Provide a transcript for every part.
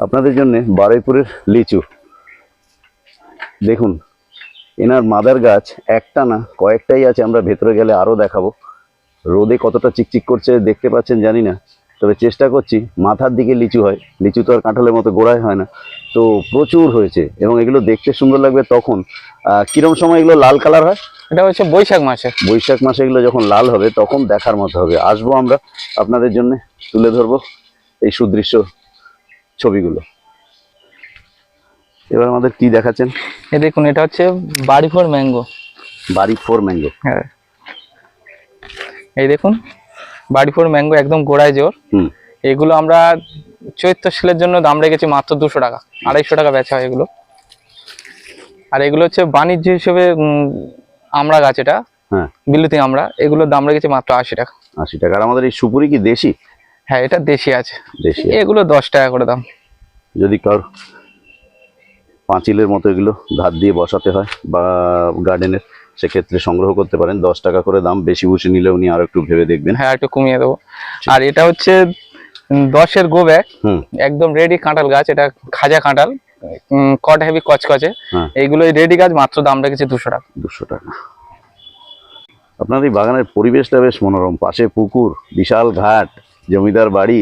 আপনাদের জন্য বারুইপুরের লিচু। দেখুন এনার মাদার গাছ একটা না কয়েকটাই আছে আমরা ভেতরে গেলে আরও দেখাবো। রোদে কতটা চিকচিক করছে দেখতে পাচ্ছেন জানি না। তবে চেষ্টা করছি মাথার দিকে লিচু হয়। লিচু তো আর কাঁঠালের মতো গোড়ায় হয় না। তো প্রচুর হয়েছে এবং এগুলো দেখতে সুন্দর লাগবে তখন। কিরম সময় এগুলো লাল কালার হয়? এটা হচ্ছে বৈশাখ মাসে। বৈশাখ মাসে এগুলো যখন লাল হবে তখন দেখার মতো হবে। আসব আমরা আপনাদের জন্য তুলে ধরবো। এই সুদৃশ্য ছবিগুলো। এবার আমাদের কি দেখাচ্ছেন? এই দেখুন এটা হচ্ছে Bari four mango. Bari four mango. হ্যাঁ। এই দেখুন বাড়িফোর ম্যাঙ্গো একদম গোড়ায় জোর। হুম। এগুলো আমরা চৈত্র সেলের জন্য দাম রেখেছি মাত্র দুশো টাকা আড়াইশো টাকা বেচা হয় এগুলো। আর এগুলো হচ্ছে বাণিজ্য হিসেবে আমরা গাছ এটা হ্যাঁ। বিলুতি আমরা এগুলোর দাম রেখেছি মাত্র আশি টাকা। আশি টাকা। আর আমাদের এই সুপুরি কি দেশি? হ্যাঁ এটা দেশি আছে। দেশি এগুলো দশ টাকা করে দাম। যদি কার পাঁচিলের মতো এগুলো ধার দিয়ে বসাতে হয় বা গার্ডেনের সেক্ষেত্রে সংগ্রহ করতে পারেন। দশ টাকা করে দাম বেশি বুঝে নিলে উনি আরও একটু ভেবে দেখবেন। হ্যাঁ একটু কমিয়ে দেবো। আর এটা হচ্ছে দশের গো ব্যাগ একদম রেডি কাঁঠাল গাছ এটা খাজা কাঁঠাল। উম, কট হেভি কচকচে। হ্যাঁ। এইগুলো রেডি গাছ মাত্র দাম রেখেছে দুশো টাকা। দুশো টাকা। আপনার এই বাগানের পরিবেশটা বেশ মনোরম। পাশে পুকুর বিশাল ঘাট। জমিদার বাড়ি।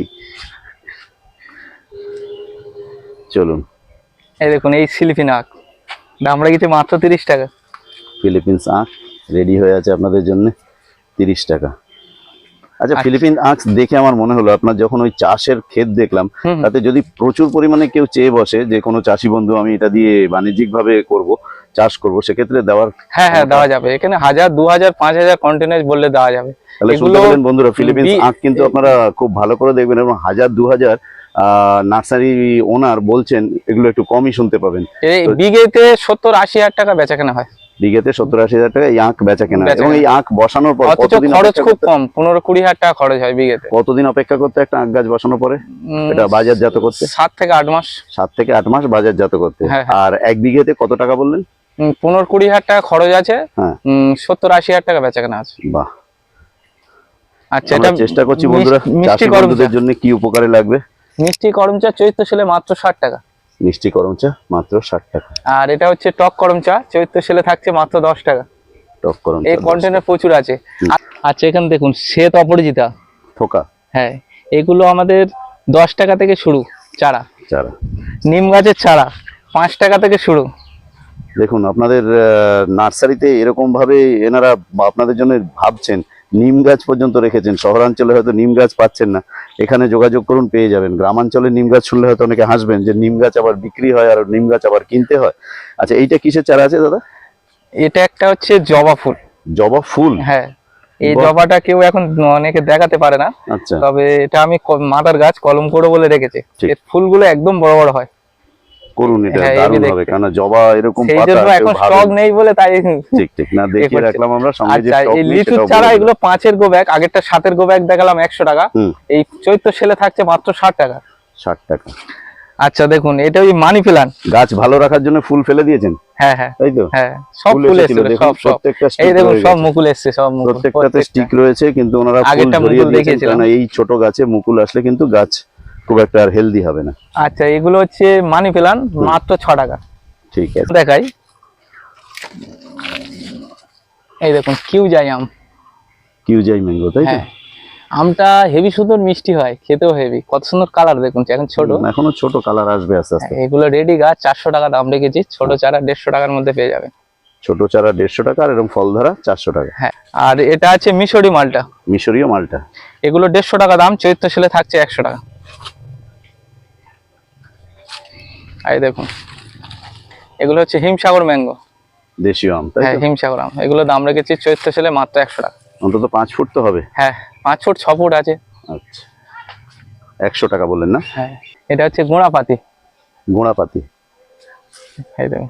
চলুন। এই দেখুন এই সিলিপি নাক দাম রেখেছে মাত্র তিরিশ টাকা। ফিলিপিন্স আঁখ রেডি হয়ে আছে আপনাদের জন্য তিরিশ টাকা। আচ্ছা আচ্ছা। ফিলিপিন আঁখ দেখে আমার মনে হলো আপনার যখন ওই চাষের ক্ষেত দেখলাম। তাতে যদি প্রচুর পরিমাণে কেউ চেয়ে বসে যে কোনো চাষি বন্ধু আমি এটা দিয়ে বাণিজ্যিক ভাবে করব চাষ করব সেক্ষেত্রে দেওয়ার হ্যাঁ হ্যাঁ দেওয়া যাবে। এখানে হাজার দু হাজার পাঁচ হাজার কন্টেনার বললে দেওয়া যাবে। বন্ধুরা ফিলিপিন্স আখ কিন্তু আপনারা খুব ভালো করে দেখবেন এবং হাজার দু হাজার নার্সারি ওনার বলছেন এগুলো একটু কমই শুনতে পাবেন। বিঘেতে সত্তর আশি হাজার টাকা বেচা কেনা হয়। বিঘেতে সত্তর আশি হাজার টাকা এই আখ বেচা কেনা এবং এই আখ বসানোর পর কতদিন খরচ অপেক্ষা খুব করতে- কম পনেরো কুড়ি হাজার টাকা খরচ হয় বিঘেতে। কতদিন অপেক্ষা করতে একটা আখ গাছ বসানোর পরে? এটা বাজারজাত করতে? সাত থেকে আট মাস। সাত থেকে আট মাস বাজারজাত করতে। হ্যাঁ, হ্যাঁ। আর এক বিঘেতে কত টাকা বললেন? পনেরো কুড়ি হাজার টাকা খরচ আছে। হ্যাঁ। সত্তর আশি হাজার টাকা বেচা কেনা আছে। বাহ। আচ্ছা এটা চেষ্টা করছি বন্ধুরা মিষ্টি বন্ধুদের জন্য কি উপকারে লাগবে? মিষ্টি চৈত্র সেলে মাত্র ষাট টাকা। মিষ্টি মাত্র ষাট টাকা। আর এটা হচ্ছে টক চৈত্র সেলে থাকছে মাত্র দশ টাকা। টক এই কন্টেনার প্রচুর আছে। আচ্ছা এখানে দেখুন শ্বেত অপরাজিতা। থোকা। হ্যাঁ এগুলো আমাদের দশ টাকা থেকে শুরু চারা। চারা। নিম গাছের চারা পাঁচ টাকা থেকে শুরু। দেখুন আপনাদের নার্সারিতে এরকম ভাবে এনারা আপনাদের জন্য ভাবছেন নিম গাছ পর্যন্ত রেখেছেন। শহরাঞ্চলে হয়তো নিম গাছ পাচ্ছেন না। এখানে যোগাযোগ করুন পেয়ে যাবেন। গ্রামাঞ্চলে নিম গাছ শুনলে হয়তো অনেকে হাসবেন যে নিম গাছ আবার বিক্রি হয় আর নিম গাছ আবার কিনতে হয়। আচ্ছা এইটা কিসের চারা আছে দাদা? এটা একটা হচ্ছে জবা ফুল। জবা ফুল? হ্যাঁ এই জবাটা কেউ এখন অনেকে দেখাতে পারে না। আচ্ছা। তবে এটা আমি মাদার গাছ কলম করে বলে রেখেছি। ফুলগুলো একদম বড় বড় হয়। করুন এটা হ্যাঁ, দারুণ হবে। কেন জবা এরকম পাতা এখন স্টক নেই বলে তাই ঠিক ঠিক। না দেখিয়ে রাখলাম আমরা। সঙ্গে যে আচ্ছা এই নেই চারা এগুলো পাঁচের গো ব্যাগ আগেরটা সাতের গো ব্যাগ দেখালাম একশো টাকা। এই চৈত্র সেলে থাকছে মাত্র ষাট টাকা। ষাট টাকা। আচ্ছা দেখুন এটা ওই মানি প্লান গাছ ভালো রাখার জন্য ফুল ফেলে দিয়েছেন? হ্যাঁ হ্যাঁ। তাই তো? হ্যাঁ সব ফুল দেখুন, সব সব। প্রত্যেকটা এই দেখুন সব মুকুল এসছে সব মুকুল। প্রত্যেকটাতে স্টিক রয়েছে কিন্তু ওনারা ফুল ধরিয়ে দিয়েছেন। কারণ এই ছোট গাছে মুকুল আসলে কিন্তু গাছ খুব একটা আর হেলদি হবে না। আচ্ছা এগুলো হচ্ছে মানি প্লান মাত্র ছ টাকা। ঠিক আছে। দেখাই। এই দেখুন কিউ যাই আম। কিউজাই ম্যাঙ্গো তাই তো? হ্যাঁ। আমটা হেভি সুন্দর মিষ্টি হয় খেতেও হেভি কত সুন্দর কালার দেখুন এখন ছোট। এখনও ছোট কালার আসবে আস্তে আস্তে। হ্যাঁ, এগুলো রেডি গাছ চারশো টাকা দাম রেখেছি ছোট চারা দেড়শো টাকার মধ্যে পেয়ে যাবে ছোট চারা দেড়শো টাকা আর এরকম ফল ধরা চারশো টাকা। হ্যাঁ আর এটা আছে মিশরি মালটা। মিশরীয় মালটা। এগুলো দেড়শো টাকা দাম চৈত্র সেলে থাকছে একশো টাকা। এই দেখুন। এগুলো হচ্ছে হিমসাগর ম্যাঙ্গো। দেশীয় আম হ্যাঁ হিমসাগর আম। এগুলো দাম রেখেছি চৈত্র সেলে মাত্র একশো টাকা। অন্তত পাঁচ ফুট তো হবে। হ্যাঁ পাঁচ ফুট ছ ফুট আছে। আচ্ছা। একশো টাকা বললেন না? হ্যাঁ এটা হচ্ছে গোড়াপাতি। গোড়াপাতি। এই দেখুন।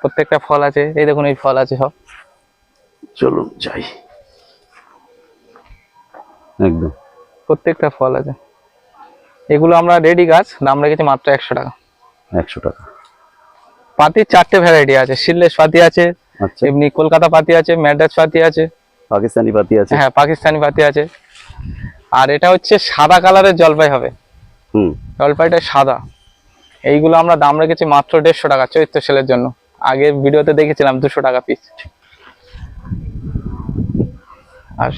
প্রত্যেকটা ফল আছে। এই দেখুন এই ফল আছে সব। চলুন যাই। একদম। প্রত্যেকটা ফল আছে। এগুলো আমরা রেডি গাছ দাম রেখেছি মাত্র একশো টাকা। একশো টাকা। পাতির চারটে ভ্যারাইটি আছে সিললেস পাতি আছে আচ্ছা। এমনি কলকাতা পাতি আছে ম্যাড্রাস পাতি আছে। পাকিস্তানি পাতি আছে। হ্যাঁ পাকিস্তানি পাতি আছে। আর এটা হচ্ছে সাদা কালারের জলপাই হবে। হুম। জলপাইটা সাদা। এইগুলো আমরা দাম রেখেছি মাত্র দেড়শো টাকা চৈত্র সেলের জন্য। আগে ভিডিওতে দেখেছিলাম দুশো টাকা পিস আর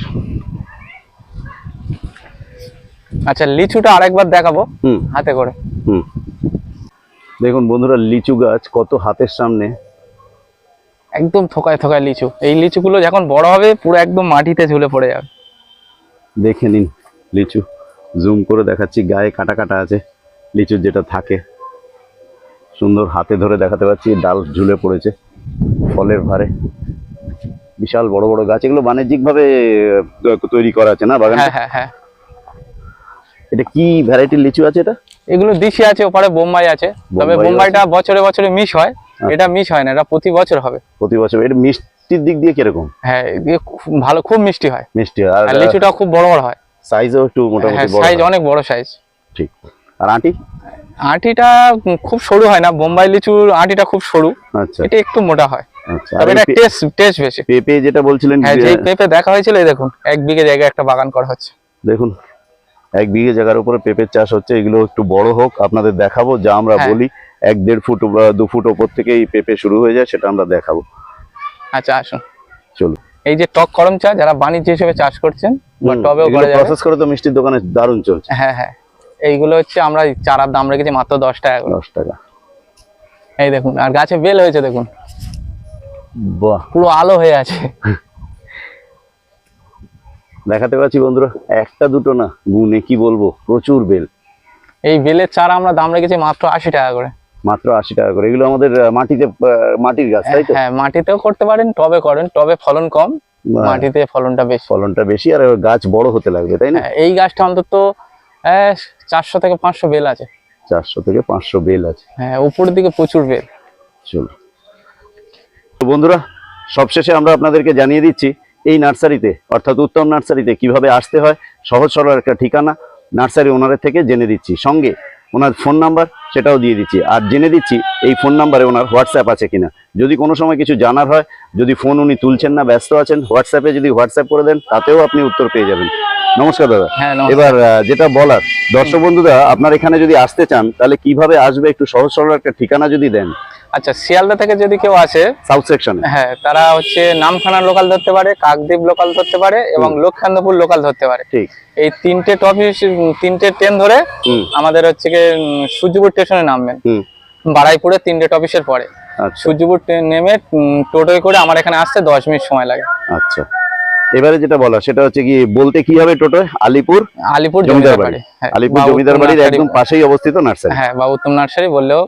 আচ্ছা লিচুটা আরেকবার দেখাবো হাতে করে। হুম। দেখুন বন্ধুরা লিচু গাছ কত হাতের সামনে। একদম থোকায় থোকায় লিচু। এই লিচুগুলো যখন বড় হবে পুরো একদম মাটিতে ঝুলে পড়ে যাবে। দেখে নিন লিচু। জুম করে দেখাচ্ছি গায়ে কাটা কাটা আছে। লিচুর যেটা থাকে। সুন্দর হাতে ধরে দেখাতে পাচ্ছি ডাল ঝুলে পড়েছে ফলের ভারে বিশাল বড় বড় গাছ এগুলো বাণিজ্যিকভাবে তৈরি করা আছে না বাগান হ্যাঁ হ্যাঁ হ্যাঁ। এটা কি ভ্যারাইটির লিচু আছে এটা? এগুলো দিশি আছে ওপারে বোম্বাই আছে। তবে বোম্বাইটা বছরে বছরে মিস হয় আচ্ছা। এটা মিস হয় না এটা প্রতি বছর হবে। প্রতি বছর এটা মিষ্টির দিক দিয়ে কীরকম? হ্যাঁ ভালো খুব মিষ্টি হয়। মিষ্টি। আর লিচুটাও খুব বড় বড় হয়। সাইজও একটু মোটামুটি হ্যাঁ বড় সাইজ অনেক বড় সাইজ ঠিক। আর আঁটি? আটিটা খুব সরু হয় না বোম্বাই লিচুর আটিটা খুব সরু। আচ্ছা। এটা একটু মোটা হয়। আচ্ছা পেঁপে যেটা বলছিলেন হ্যাঁ পেঁপে দেখা হয়েছিল দেখুন এক বিঘে জায়গায় একটা বাগান করা হচ্ছে। দেখুন এক বিঘে জায়গার উপরে পেঁপের চাষ হচ্ছে এগুলো একটু বড় হোক আপনাদের দেখাবো যা আমরা হ্যাঁ। বলি এক দেড় ফুট বা দু ফুট ওপর থেকে এই পেঁপে শুরু হয়ে যায় সেটা আমরা দেখাবো। আচ্ছা আসুন চলুন। এই যে টক করম চা যারা বাণিজ্য হিসেবে চাষ করছেন বা টবেও করা যাবে। প্রসেস করে তো মিষ্টির দোকানে দারুণ চলছে। হ্যাঁ হ্যাঁ। এইগুলো হচ্ছে আমরা চারার দাম রেখেছি মাত্র দশ টাকা দশ টাকা। এই দেখুন আর গাছে বেল হয়েছে দেখুন। বাহ। পুরো আলো হয়ে আছে। দেখাতে পাচ্ছি বন্ধুরা একটা দুটো না গুনে কি বলব প্রচুর বেল। এই বেলের চারা আমরা দাম রেখেছি মাত্র আশি টাকা করে। মাত্র আশি টাকা করে এগুলো আমাদের মাটিতে মাটির গাছ তাই তো? হ্যাঁ মাটিতেও করতে পারেন টবে করেন টবে ফলন কম মাটিতে ফলনটা বেশি। ফলনটা বেশি আর গাছ বড় হতে লাগবে তাই না? হ্যাঁ, এই গাছটা অন্তত চারশো থেকে পাঁচশো বেল আছে। চারশো থেকে পাঁচশো বেল আছে। হ্যাঁ উপরের দিকে প্রচুর বেল। চলো তো বন্ধুরা সবশেষে আমরা আপনাদেরকে জানিয়ে দিচ্ছি এই নার্সারিতে, অর্থাৎ উত্তম নার্সারিতে কীভাবে আসতে হয়, সহজ সরল একটা ঠিকানা নার্সারি ওনারের থেকে জেনে দিচ্ছি। সঙ্গে ওনার ফোন নাম্বার সেটাও দিয়ে দিচ্ছি। আর জেনে দিচ্ছি এই ফোন নাম্বারে ওনার হোয়াটসঅ্যাপ আছে কিনা। যদি কোনো সময় কিছু জানার হয়, যদি ফোন উনি তুলছেন না, ব্যস্ত আছেন, হোয়াটসঅ্যাপে যদি হোয়াটসঅ্যাপ করে দেন, তাতেও আপনি উত্তর পেয়ে যাবেন। নমস্কার দাদা। হ্যাঁ এবার যেটা বলার দর্শক বন্ধুরা আপনার এখানে যদি আসতে চান তাহলে কীভাবে আসবে? একটু সহজ সরল একটা ঠিকানা যদি দেন। আচ্ছা শিয়ালদা থেকে যদি কেউ আসে সাউথ সেকশনে হ্যাঁ তারা হচ্ছে নামখানা লোকাল ধরতে পারে কাকদ্বীপ লোকাল ধরতে পারে এবং লক্ষ্যান্দপুর লোকাল ধরতে পারে। ঠিক। এই তিনটে টপিস তিনটে ট্রেন ধরে আমাদের হচ্ছে সূর্যপুর স্টেশনে নামবেন। বাড়াইপুরে তিনটে টপিসের পরে আচ্ছা। সূর্যপুর ট্রেন নেমে টোটোয় করে আমার এখানে আসতে দশ মিনিট সময় লাগে। আচ্ছা। এবারে যেটা বলা সেটা হচ্ছে কি বলতে কি হবে টোটোয়? আলিপুর আলিপুর জমিদার বাড়ি হ্যাঁ, আলিপুর জমিদার বাড়ির একদম পাশেই অবস্থিত নার্সারি। হ্যাঁ বা উত্তম নার্সারি বললেও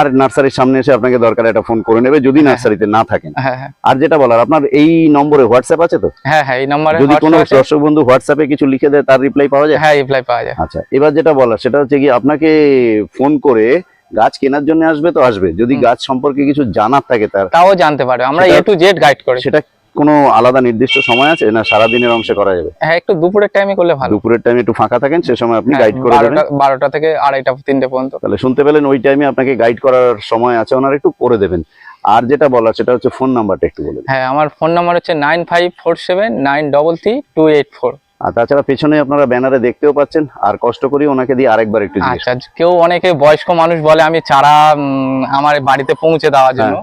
আর নার্সারির সামনে এসে আপনাকে দরকার একটা ফোন করে নেবে যদি নার্সারিতে না থাকেন। হ্যাঁ হ্যাঁ। আর যেটা বলার আপনার এই নম্বরে হোয়াটসঅ্যাপ আছে তো? হ্যাঁ হ্যাঁ এই নম্বরে যদি কোনো দর্শক বন্ধু হোয়াটসঅ্যাপে কিছু লিখে দেয় তার রিপ্লাই পাওয়া যায়? হ্যাঁ রিপ্লাই পাওয়া যায়। আচ্ছা এবার যেটা বলার সেটা হচ্ছে কি আপনাকে ফোন করে গাছ কেনার জন্য আসবে তো আসবে। যদি গাছ সম্পর্কে কিছু জানার থাকে তার তাও জানতে পারবে। আমরা এ টু জেড গাইড করি সেটা কোনো আলাদা নির্দিষ্ট সময় আছে না সারাদিনের অংশে করা যাবে? হ্যাঁ একটু দুপুরের টাইমে করলে ভালো। দুপুরের টাইমে একটু ফাঁকা থাকেন সে সময় আপনি হ্যাঁ, গাইড করে দেবেন। বারোটা বারোটা থেকে আড়াইটা তিনটে পর্যন্ত। তাহলে শুনতে পেলেন ওই টাইমে আপনাকে গাইড করার সময় আছে ওনার একটু করে দেবেন। আর যেটা বলার সেটা হচ্ছে ফোন নাম্বারটা একটু বলে দিন। হ্যাঁ আমার ফোন নাম্বার হচ্ছে nine five four seven nine double three two eight four আর তাছাড়া পেছনে আপনারা ব্যানারে দেখতেও পাচ্ছেন আর কষ্ট করি ওনাকে দিয়ে আরেকবার একটু আচ্ছা কেউ অনেকে বয়স্ক মানুষ বলে আমি চারা আমার বাড়িতে পৌঁছে দেওয়ার জন্য।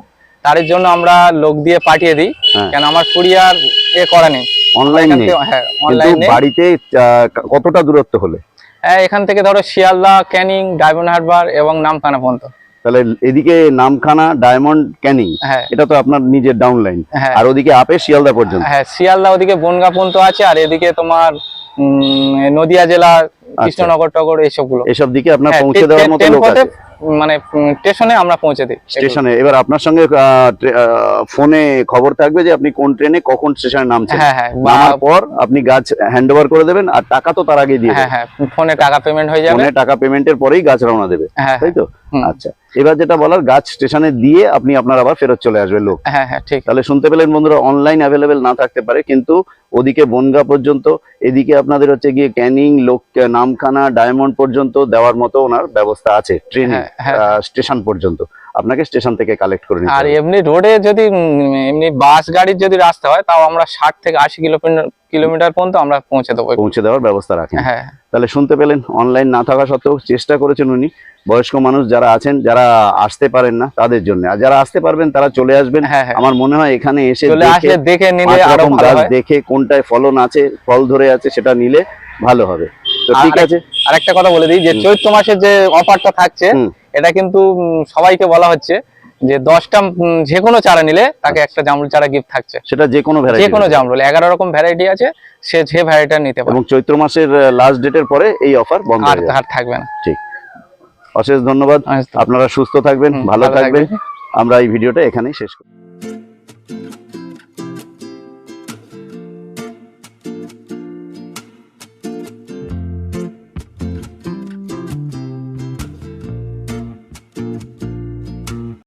তার জন্য আমরা লোক দিয়ে পাঠিয়ে দিই। হ্যাঁ। কেন আমার কুরিয়ার এ করা নেই। অনলাইন হ্যাঁ অনলাইনে বাড়িতে কতটা দূরত্ব হলে? হ্যাঁ এখান থেকে ধরো শিয়ালদা ক্যানিং ডায়মন্ড হারবার এবং নামখানা পর্যন্ত। তাহলে এদিকে নামখানা ডায়মন্ড ক্যানিং হ্যাঁ। এটা তো আপনার নিজের ডাউন লাইন আর ওদিকে আপে শিয়ালদা পর্যন্ত। হ্যাঁ শিয়ালদা ওদিকে বনগা পর্যন্ত আছে আর এদিকে তোমার নদিয়া জেলা কৃষ্ণনগর টগর এইসবগুলো। এসব দিকে আপনার পৌঁছে দেওয়ার মতো লোক আছে। মানে স্টেশনে আমরা পৌঁছে দিই। স্টেশনে এবার আপনার সঙ্গে ফোনে খবর থাকবে যে আপনি কোন ট্রেনে কখন স্টেশনে নামছেন। হ্যাঁ হ্যাঁ। নামার পর আপনি গাছ হ্যান্ড ওভার করে দেবেন আর টাকা তো তার আগে দিয়ে হ্যাঁ হ্যাঁ। ফোনে টাকা পেমেন্ট হয়ে যাবে। ফোনে টাকা পেমেন্টের পরেই গাছ রওনা দেবে। হ্যাঁ। তাই তো। আচ্ছা। এবার যেটা বলার গাছ স্টেশনে দিয়ে আপনি আপনার আবার ফেরত চলে আসবে লোক। হ্যাঁ হ্যাঁ ঠিক। তাহলে শুনতে পেলেন বন্ধুরা অনলাইন অ্যাভেলেবেল না থাকতে পারে কিন্তু ওদিকে বনগা পর্যন্ত এদিকে আপনাদের হচ্ছে গিয়ে ক্যানিং লোক নামখানা ডায়মন্ড পর্যন্ত দেওয়ার মতো ওনার ব্যবস্থা আছে ট্রেনে হ্যাঁ হ্যাঁ। স্টেশন পর্যন্ত। আপনাকে স্টেশন থেকে কালেক্ট করে নিতে আর এমনি রোডে যদি এমনি বাস গাড়ির যদি রাস্তা হয় তাও আমরা ষাট থেকে আশি কিলোমিটার কিলোমিটার পর্যন্ত আমরা পৌঁছে দেবো। পৌঁছে দেওয়ার ব্যবস্থা রাখেন। হ্যাঁ। তাহলে শুনতে পেলেন অনলাইন না থাকা সত্ত্বেও চেষ্টা করেছেন উনি। বয়স্ক মানুষ যারা আছেন যারা আসতে পারেন না তাদের জন্য। আর যারা আসতে পারবেন তারা চলে আসবেন। হ্যাঁ হ্যাঁ। আমার মনে হয় এখানে এসে দেখে নিলে দেখে কোনটায় ফলন আছে ফল ধরে আছে সেটা নিলে ভালো হবে। তো ঠিক আছে। আর একটা কথা বলে দিই যে চৈত্র মাসের যে অফারটা থাকছে এটা কিন্তু সবাইকে বলা হচ্ছে যে দশটা যে কোনো চারা নিলে তাকে একটা জামরুল চারা গিফট থাকছে। সেটা যে কোনো যে কোনো জামরুল এগারো রকম ভ্যারাইটি আছে সে যে ভ্যারাইটি নিতে পারে। এবং চৈত্র মাসের লাস্ট ডেটের পরে এই অফার বন্ধ আর আর থাকবে না। অশেষ ধন্যবাদ। আপনারা সুস্থ থাকবেন ভালো থাকবেন। আমরা এই ভিডিওটা এখানেই শেষ করি।